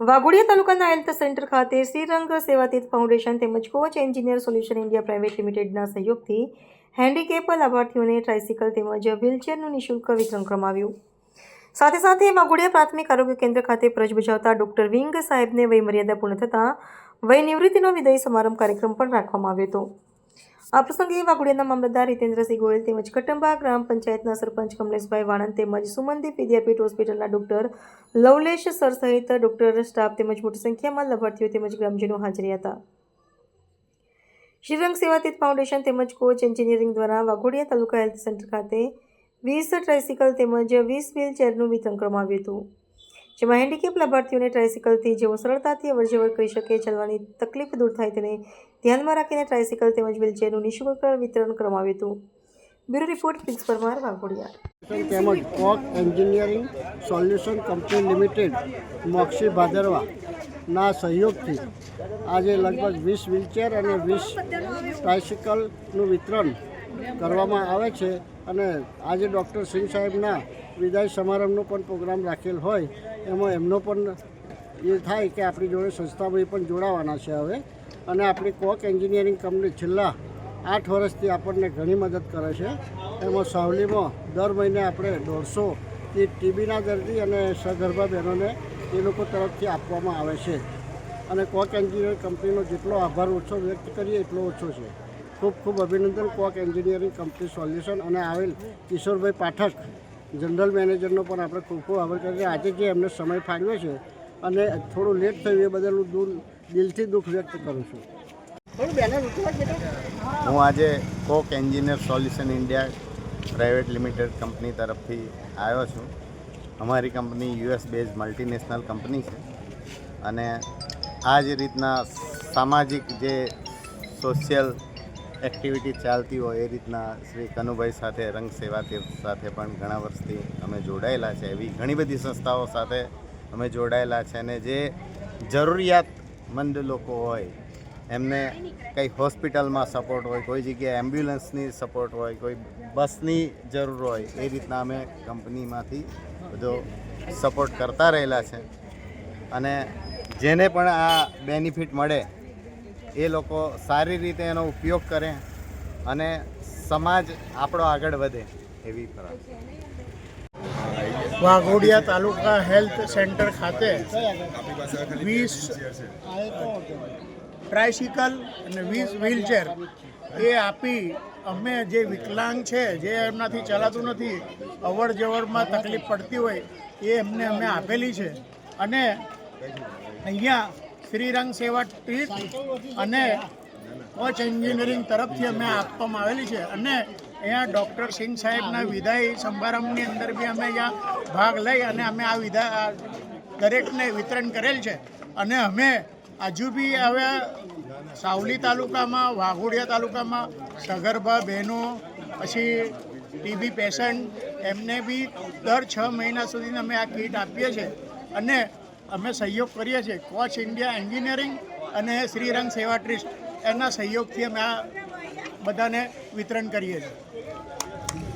વાઘોડિયા તાલુકાના health centre ખાતે Shrirang Sevatit foundation તેમજ Koch engineer solution India private લિમિટેડના સહયોગથી હેન્ડીકેપ લાભાર્થીઓને ટ્રાઇસિકલ તેમજ વ્હીલચેરનું નિઃશુલ્ક વિતરણ કરવામાં આવ્યું સાથે સાથે વાઘોડિયા પ્રાથમિક આરોગ્ય કેન્દ્ર ખાતે ફરજ બજાવતા ડોક્ટર વિંગ સાહેબને વયમર્યાદા પૂર્ણ થતાં વય નિવૃત્તિનો વિદાય સમારંભ કાર્યક્રમ પણ રાખવામાં આવ્યો હતો. આ પ્રસંગે વાઘોડિયાના મામલતદાર હિતેન્દ્રસિંહ ગોયલ તેમજ કટંબા ગ્રામ પંચાયતના સરપંચ કમલેશભાઈ વાણંદ તેમજ સુમનદીપ વિદ્યાપીઠ હોસ્પિટલના ડોક્ટર લવલેશ સર સહિત ડોક્ટર સ્ટાફ તેમજ મોટી સંખ્યામાં લાભાર્થીઓ તેમજ ગ્રામજનો હાજરી હતા. શ્રીરંગ સેવાતીત ફાઉન્ડેશન તેમજ કોચ એન્જિનિયરિંગ દ્વારા વાઘોડિયા તાલુકા હેલ્થ સેન્ટર ખાતે વીસ ટ્રાઇસિકલ તેમજ વીસ વ્હીલચેરનું વિતરણ કરવામાં આવ્યું હતું. જેમાં હેન્ડીકેપ લાભાર્થીઓને ટ્રાયસિકલથી જેઓ સરળતાથી અવરજવર કરી શકે, ચાલવાની તકલીફ દૂર થાય તેને ધ્યાનમાં રાખીને ટ્રાયસિકલ તેમજ વ્હીલચેરનું નિઃશુલ્ક વિતરણ કરવામાં આવ્યું હતું. Bureau report Prince Parmar, Waghodia. તેમજ Koch engineering solution company limited, Mokshi Bhadarva ના સહયોગથી આજે લગભગ વીસ વ્હીલચેર અને વીસ ટ્રાયસિકલનું વિતરણ કરવામાં આવે છે અને આજે ડૉક્ટર સિંહ સાહેબના વિદાય સમારંભનો પણ પ્રોગ્રામ રાખેલ હોય, એમાં એમનો પણ એ થાય કે આપણી જોડે સંસ્થામાં પણ જોડાવાના છે હવે. અને આપણી કોક એન્જિનિયરિંગ કંપની છેલ્લા આઠ વર્ષથી આપણને ઘણી મદદ કરે છે. એમાં સાવલીમાં દર મહિને આપણે દોઢસો એ ટીબીના દર્દી અને સગર્ભા બહેનોને એ લોકો તરફથી આપવામાં આવે છે. અને કોક એન્જિનિયરિંગ કંપનીનો જેટલો આભાર ઓછો વ્યક્ત કરીએ, એટલો ઓછો છે. ખૂબ ખૂબ અભિનંદન કોક એન્જિનિયરિંગ કંપની સોલ્યુશન અને આવેલ કિશોરભાઈ પાઠક. જનરલ મેનેજરનો પણ આપણે ખૂબ ખૂબ આભાર કરીએ. આજે જે એમને સમય ફાળવ્યો છે અને થોડું લેટ થયું એ બદલ હું દૂર દિલથી દુઃખ વ્યક્ત કરું છું. હું આજે Koch engineer solution India private limited company તરફથી આવ્યો છું. અમારી company US base multinational company છે. અને આ જ રીતના સામાજિક જે સોશિયલ એક્ટિવિટી ચાલતી હોય એ રીતના શ્રી કનુભાઈ સાથે, રંગ સેવા તીર્થ સાથે પણ ઘણા વર્ષથી અમે જોડાયેલા છે. એવી ઘણી બધી સંસ્થાઓ સાથે અમે જોડાયેલા છે અને જે જરૂરિયાતમંદ લોકો હોય, એમને કંઈ હોસ્પિટલમાં સપોર્ટ હોય, કોઈ જગ્યાએ એમ્બ્યુલન્સની સપોર્ટ હોય, કોઈ બસની જરૂર હોય, એ રીતના અમે કંપનીમાંથી બધો સપોર્ટ કરતા રહેલા છે. અને જેને પણ આ બેનિફિટ મળે એ લોકો સારી રીતે એનો ઉપયોગ કરે અને સમાજ આપણો આગળ વધે એવી વાઘોડિયા તાલુકા હેલ્થ સેન્ટર ખાતે વીસ ટ્રાયસિકલ અને વીસ વ્હીલચેર એ આપી અમે જે વિકલાંગ છે, જે એમનાથી ચલાતું નથી અવર જવરમાં તકલીફ પડતી હોય એ એમને અમે આપેલી છે. અને અહીંયા શ્રીરંગ સેવા ટ્રીટ અને કોચ એન્જિનિયરિંગ તરફથી અમે આપવામાં આવેલી છે. અને અહીંયા ડૉક્ટર સિંહ સાહેબના વિદાય સમારંભની અંદર બી અમે અહીંયા ભાગ લઈ અને અમે આ વિધા દરેકને વિતરણ કરેલ છે. અને અમે હજુ બી હવે સાવલી તાલુકામાં, વાઘોડિયા તાલુકામાં સગર્ભા બહેનો, પછી ટીબી પેશન્ટ એમને બી દર છ મહિના સુધી અમે આ કીટ આપીએ છીએ. અને અમે સહયોગ કરીએ છીએ. કોચ ઇન્ડિયા એન્જિનિયરિંગ અને શ્રીરંગ સેવા ટ્રસ્ટ એના સહયોગથી અમે આ બધાને વિતરણ કરીએ છીએ.